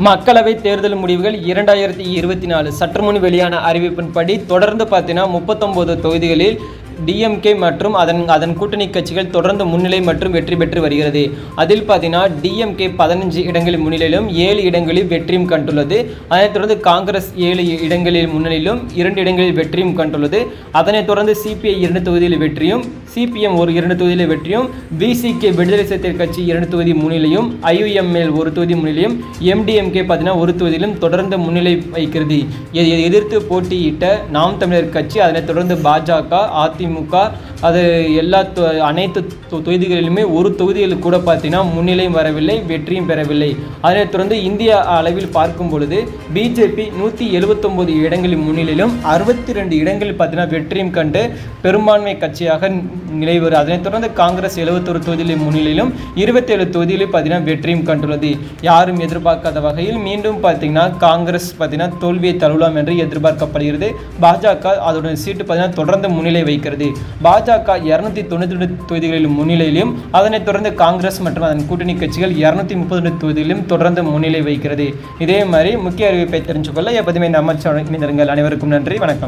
மக்களவை தேர்தல் முடிவுகள் இரண்டாயிரத்தி இருபத்தி நாலு சற்று முன் வெளியான அறிவிப்பின்படி தொடர்ந்து பார்த்தீங்கன்னா முப்பத்தொம்போது தொகுதிகளில் டிஎம்கே மற்றும் அதன் அதன் கூட்டணி கட்சிகள் தொடர்ந்து முன்னிலை மற்றும் வெற்றி பெற்று வருகிறது. அதில் பார்த்தீங்கன்னா டிஎம்கே பதினஞ்சு இடங்களில் முன்னிலையிலும் ஏழு இடங்களில் வெற்றியும் கண்டுள்ளது. அதனைத் தொடர்ந்து காங்கிரஸ் ஏழு இடங்களில் முன்னிலையிலும் இரண்டு இடங்களில் வெற்றியும் கண்டுள்ளது. அதனைத் தொடர்ந்து சிபிஐ இரண்டு தொகுதியில் வெற்றியும் சிபிஎம் ஒரு இரண்டு தொகுதியில் வெற்றியும் பிசிகே விடுதலை சிறுத்தைகள் கட்சி இரண்டு தொகுதி முன்னிலையும் ஐயுஎம்எல் ஒரு தொகுதி முன்னிலையும் எம்டிஎம்கே பார்த்தீங்கன்னா ஒரு தொகுதியிலும் தொடர்ந்து முன்னிலை வைக்கிறது எதிர்த்து போட்டியிட்ட நாம் தமிழர் கட்சி அதனைத் தொடர்ந்து பாஜக அதிமுக திமுக அது எல்லா தொ- அனைத்து தொ- தொகுதிகளிலுமே ஒரு தொகுதியில் கூட பார்த்தீங்கன்னா முன்னிலையும் வரவில்லை வெற்றியும் பெறவில்லை. அதனைத் தொடர்ந்து இந்திய அளவில் பார்க்கும் பொழுது பிஜேபி நூற்றி எழுபத்தொம்போது இடங்களின் முன்னிலையிலும் அறுபத்தி ரெண்டு இடங்களில் பார்த்தீங்கன்னா வெற்றியும் கண்டு பெரும்பான்மை கட்சியாக நிலைவர் அதனைத் தொடர்ந்து காங்கிரஸ் எழுபத்தொரு தொகுதிகளின் முன்னிலையிலும் இருபத்தேழு தொகுதிகளில் பார்த்தீங்கன்னா வெற்றியும் கண்டுள்ளது. யாரும் எதிர்பார்க்காத வகையில் மீண்டும் பார்த்தீங்கன்னா காங்கிரஸ் பார்த்தீங்கன்னா தோல்வியை தழுவலாம் என்று எதிர்பார்க்கப்படுகிறது. பாஜக அதோட சீட்டு பார்த்தீங்கன்னா தொடர்ந்து முன்னிலை வைக்கிறது பாஜக இருநூத்தி தொண்ணூற்றி ரெண்டு தொகுதிகளில் முன்னிலையிலும் அதனைத் தொடர்ந்து காங்கிரஸ் மற்றும் அதன் கூட்டணி கட்சிகள் இருநூத்தி முப்பது ரெண்டு தொகுதிகளிலும் தொடர்ந்து முன்னிலை வைக்கிறது இதே மாதிரி முக்கிய அறிவிப்பை தெரிஞ்சுக்கொள்ள எப்போதுமே நம்ம இணைந்திருங்கள். அனைவருக்கும் நன்றி. வணக்கம்.